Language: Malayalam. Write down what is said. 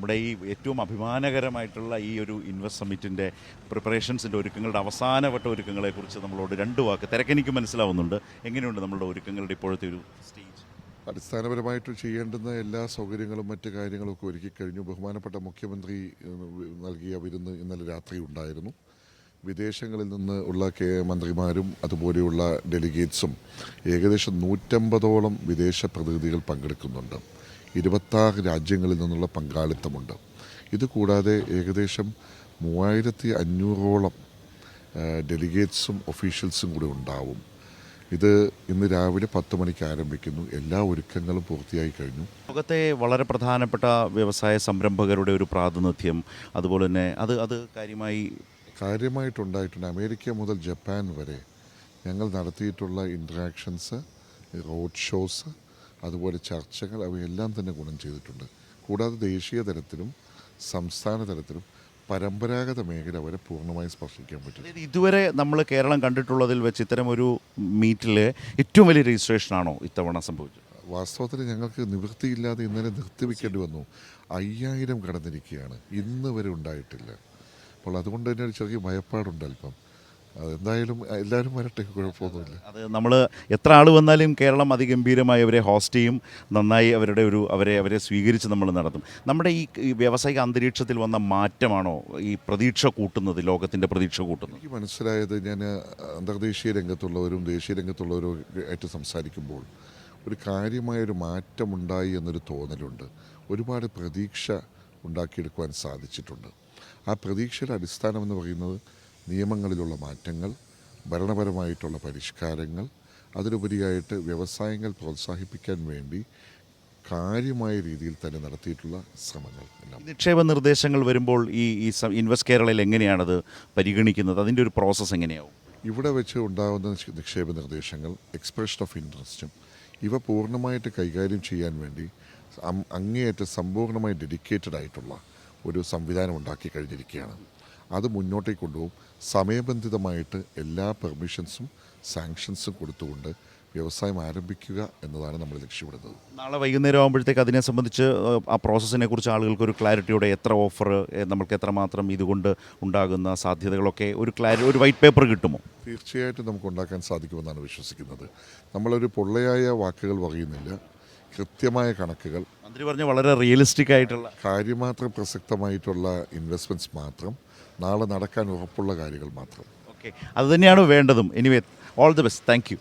നമ്മുടെ ഈ ഏറ്റവും അഭിമാനകരമായിട്ടുള്ള ഈ ഒരു ഇൻവെസ്റ്റ് സമ്മിറ്റിന്റെ പ്രിപ്പറേഷൻസിന്റെ ഒരുക്കങ്ങളുടെ അവസാനവട്ട ഒരുക്കങ്ങളെക്കുറിച്ച് നമ്മളോട് രണ്ട് വാക്ക് തിരക്കെനിക്ക് മനസ്സിലാവുന്നുണ്ട്. എങ്ങനെയുണ്ട് നമ്മളുടെ ഒരുക്കങ്ങളുടെ ഇപ്പോഴത്തെ ഒരു സ്റ്റേജ് അടിസ്ഥാനപരമായിട്ട് ചെയ്യേണ്ടുന്ന എല്ലാ സൗകര്യങ്ങളും മറ്റ് കാര്യങ്ങളും ഒക്കെ ഒരുക്കി കഴിഞ്ഞു. ബഹുമാനപ്പെട്ട മുഖ്യമന്ത്രി നൽകിയ വിരുന്ന് ഇന്നലെ രാത്രി ഉണ്ടായിരുന്നു. വിദേശങ്ങളിൽ നിന്ന് ഉള്ള മന്ത്രിമാരും അതുപോലെയുള്ള ഡെലിഗേറ്റ്സും ഏകദേശം നൂറ്റമ്പതോളം വിദേശ പ്രതിനിധികൾ പങ്കെടുക്കുന്നുണ്ട്. ഇരുപത്താറ് രാജ്യങ്ങളിൽ നിന്നുള്ള പങ്കാളിത്തമുണ്ട്. ഇതുകൂടാതെ ഏകദേശം മൂവായിരത്തി അഞ്ഞൂറോളം ഡെലിഗേറ്റ്സും ഒഫീഷ്യൽസും കൂടി ഉണ്ടാവും. ഇത് ഇന്ന് രാവിലെ പത്ത് മണിക്ക് ആരംഭിക്കുന്നു. എല്ലാ ഒരുക്കങ്ങളും പൂർത്തിയായി കഴിഞ്ഞു. ലോകത്തെ വളരെ പ്രധാനപ്പെട്ട വ്യവസായ സംരംഭകരുടെ ഒരു പ്രാതിനിധ്യം അതുപോലെ തന്നെ അത് അത് കാര്യമായി കാര്യമായിട്ടുണ്ടായിട്ടുണ്ട് അമേരിക്ക മുതൽ ജപ്പാൻ വരെ ഞങ്ങൾ നടത്തിയിട്ടുള്ള ഇൻട്രാക്ഷൻസ് റോഡ് ഷോസ് അതുപോലെ ചർച്ചകൾ അവയെല്ലാം തന്നെ ഗുണം ചെയ്തിട്ടുണ്ട്. കൂടാതെ ദേശീയ തലത്തിലും സംസ്ഥാന തലത്തിലും പരമ്പരാഗത മേഖല വരെ പൂർണമായി സ്പർശിക്കാൻ പറ്റും. ഇതുവരെ നമ്മൾ കേരളം കണ്ടിട്ടുള്ളതിൽ വെച്ച് ഇത്തരം ഒരു മീറ്റിൽ ഏറ്റവും വലിയ രജിസ്ട്രേഷനാണോ ഇത്തവണ സംഭവിച്ചത്? വാസ്തവത്തിൽ ഞങ്ങൾക്ക് നിവൃത്തിയില്ലാതെ ഇന്നലെ നിർത്തിവെക്കേണ്ടി വന്നു. അയ്യായിരം കടന്നിരിക്കുകയാണ്. ഇന്ന് വരെ ഉണ്ടായിട്ടില്ല. അപ്പോൾ അതുകൊണ്ട് തന്നെ ഒരു ചെറിയ ഭയപ്പാടുണ്ട് അല്പം. അതെന്തായാലും എല്ലാവരും വരട്ടെ കുഴപ്പമൊന്നുമില്ല. അത് നമ്മൾ എത്ര ആൾ വന്നാലും കേരളം അതിഗംഭീരമായി അവരെ ഹോസ്റ്റ് ചെയ്യും നന്നായി അവരുടെ ഒരു അവരെ അവരെ സ്വീകരിച്ച് നമ്മൾ നടത്തും. നമ്മുടെ ഈ ഈ വ്യാവസായിക അന്തരീക്ഷത്തിൽ വന്ന മാറ്റമാണോ ഈ പ്രതീക്ഷ കൂട്ടുന്നത് ലോകത്തിന്റെ പ്രതീക്ഷ കൂട്ടുന്നത്? എനിക്ക് മനസ്സിലായത് ഞാൻ അന്തർദേശീയ രംഗത്തുള്ളവരും ദേശീയ രംഗത്തുള്ളവരും ആയിട്ട് സംസാരിക്കുമ്പോൾ ഒരു കാര്യമായൊരു മാറ്റമുണ്ടായി എന്നൊരു തോന്നലുണ്ട്. ഒരുപാട് പ്രതീക്ഷ ഉണ്ടാക്കിയെടുക്കുവാൻ സാധിച്ചിട്ടുണ്ട്. ആ പ്രതീക്ഷയുടെ അടിസ്ഥാനം എന്ന് പറയുന്നത് നിയമങ്ങളിലുള്ള മാറ്റങ്ങൾ ഭരണപരമായിട്ടുള്ള പരിഷ്കാരങ്ങൾ അതിലുപരിയായിട്ട് വ്യവസായങ്ങൾ പ്രോത്സാഹിപ്പിക്കാൻ വേണ്ടി കാര്യമായ രീതിയിൽ തന്നെ നടത്തിയിട്ടുള്ള ശ്രമങ്ങൾ നിക്ഷേപ നിർദ്ദേശങ്ങൾ വരുമ്പോൾ ഈ ഈ ഇൻവെസ്റ്റ് കേരളയിൽ എങ്ങനെയാണത് പരിഗണിക്കുന്നത്? അതിന്റെ ഒരു പ്രോസസ്സ് എങ്ങനെയാവും? ഇവിടെ വെച്ച് ഉണ്ടാകുന്ന നിക്ഷേപ നിർദ്ദേശങ്ങൾ എക്സ്പ്രഷൻ ഓഫ് ഇൻട്രസ്റ്റും ഇവ പൂർണമായിട്ട് കൈകാര്യം ചെയ്യാൻ വേണ്ടി അങ്ങേയറ്റം സമ്പൂർണമായി ഡെഡിക്കേറ്റഡ് ആയിട്ടുള്ള ഒരു സംവിധാനം ഉണ്ടാക്കി കഴിഞ്ഞിരിക്കുകയാണ്. അത് മുന്നോട്ടേക്ക് കൊണ്ടുപോകും. സമയബന്ധിതമായിട്ട് എല്ലാ പെർമിഷൻസും സാങ്ഷൻസും കൊടുത്തുകൊണ്ട് വ്യവസായം ആരംഭിക്കുക എന്നതാണ് നമ്മൾ ലക്ഷ്യമിടുന്നത്. നാളെ വൈകുന്നേരം ആകുമ്പോഴത്തേക്ക് അതിനെ സംബന്ധിച്ച് ആ പ്രോസസ്സിനെ കുറിച്ച് ആളുകൾക്ക് ഒരു ക്ലാരിറ്റിയോടെ എത്ര ഓഫർ നമുക്ക് എത്രമാത്രം ഇതുകൊണ്ട് ഉണ്ടാകുന്ന സാധ്യതകളൊക്കെ ഒരു ക്ലാരി ഒരു വൈറ്റ് പേപ്പർ കിട്ടുമോ? തീർച്ചയായിട്ടും നമുക്ക് ഉണ്ടാക്കാൻ സാധിക്കുമെന്നാണ് വിശ്വസിക്കുന്നത്. നമ്മളൊരു പൊള്ളയായ വാക്കുകൾ പറയുന്നില്ല. കൃത്യമായ കണക്കുകൾ. മന്ത്രി പറഞ്ഞ വളരെ റിയലിസ്റ്റിക് ആയിട്ടുള്ള കാര്യമാത്രം പ്രസക്തമായിട്ടുള്ള ഇൻവെസ്റ്റ്മെന്റ്സ് മാത്രം നാളെ നടക്കാൻ ഉറപ്പുള്ള കാര്യങ്ങൾ മാത്രം. ഓക്കെ അതുതന്നെയാണ് വേണ്ടതും. Anyway all the best thank